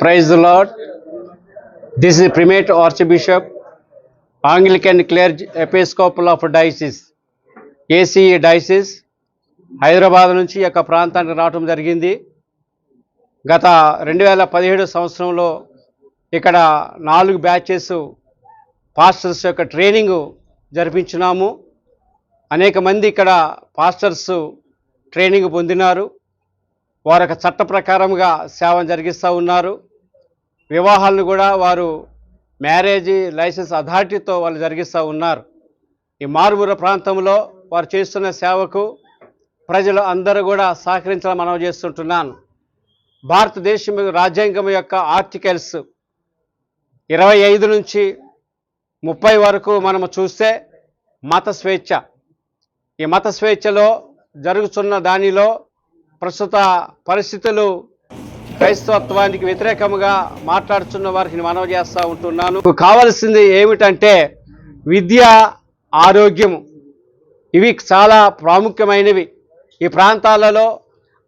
Praise Lord this is primate Primate Archbishop, Anglican Clergy Episcopal of diocese ACE diocese Hyderabad నుంచి ఈ యొక్క ప్రాంతానికి రావటం జరిగింది. గత రెండు వేల పదిహేడు సంవత్సరంలో ఇక్కడ నాలుగు బ్యాచెస్ పాస్టర్స్ యొక్క ట్రైనింగ్ జరిపించినాము. అనేక మంది ఇక్కడ పాస్టర్స్ ట్రైనింగ్ పొందినారు. వారు ఒక చట్ట ప్రకారంగా సేవ జరిగిస్తూ ఉన్నారు. వివాహాలను కూడా వారు మ్యారేజ్ లైసెన్స్ అథారిటీతో వాళ్ళు జరిగిస్తూ ఉన్నారు. ఈ మారుమూల ప్రాంతంలో వారు చేస్తున్న సేవకు ప్రజలు అందరూ కూడా సహకరించాలని మనం చేస్తుంటున్నాను. భారతదేశం రాజ్యాంగం యొక్క ఆర్టికల్స్ ఇరవై ఐదు నుంచి ముప్పై వరకు మనము చూస్తే మత స్వేచ్ఛ. ఈ మత స్వేచ్ఛలో జరుగుతున్న దానిలో ప్రస్తుత పరిస్థితులు క్రైస్తవత్వానికి వ్యతిరేకంగా మాట్లాడుతున్న వారికి మనవి చేస్తూ ఉంటున్నాను. కావలసింది ఏమిటంటే విద్య ఆరోగ్యము. ఇవి చాలా ప్రాముఖ్యమైనవి. ఈ ప్రాంతాలలో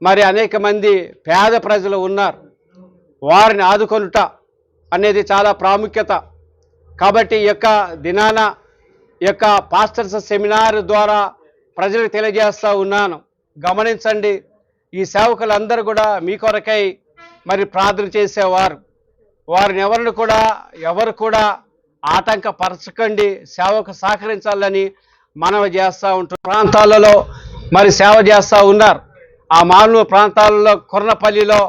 మరి అనేక మంది పేద ప్రజలు ఉన్నారు. వారిని ఆదుకొనుట అనేది చాలా ప్రాముఖ్యత. కాబట్టి ఈ యొక్క దినాన యొక్క పాస్టర్స్ సెమినార్ ద్వారా ప్రజలకు తెలియజేస్తూ ఉన్నాను. గమనించండి. ఈ సేవకులందరూ కూడా మీ కొరకై మరి ప్రార్థన చేసేవారు. వారిని ఎవరిని కూడా ఎవరు కూడా ఆటంకపరచకండి సేవకు సహకరించాలని మనవి చేస్తూ ఉంటారు ప్రాంతాలలో మరి సేవ చేస్తూ ఉన్నారు. ఆ మానవ ప్రాంతాలలో కొర్నపల్లిలో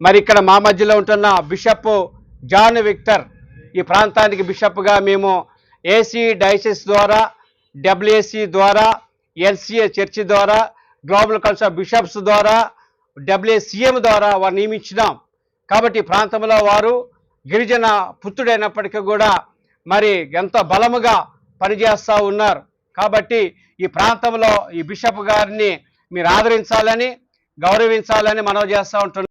మరి ఇక్కడ మా మధ్యలో ఉంటున్న బిషప్ జాన్ విక్టర్. ఈ ప్రాంతానికి బిషప్గా మేము ఏసీ డైసిస్ ద్వారా డబ్ల్యూఏసీ ద్వారా ఎన్సీఏ చర్చి ద్వారా గ్లోబల్ కల్చర్ బిషప్స్ ద్వారా డబ్ల్యూసీఎం ద్వారా వారు నియమించినాం. కాబట్టి ప్రాంతంలో వారు గిరిజన పుత్రుడైనప్పటికీ కూడా మరి ఎంత బలముగా పనిచేస్తూ ఉన్నారు. కాబట్టి ఈ ప్రాంతంలో ఈ బిషప్ గారిని మీరు ఆదరించాలని గౌరవించాలని మనవి చేస్తూ ఉంటున్నాం.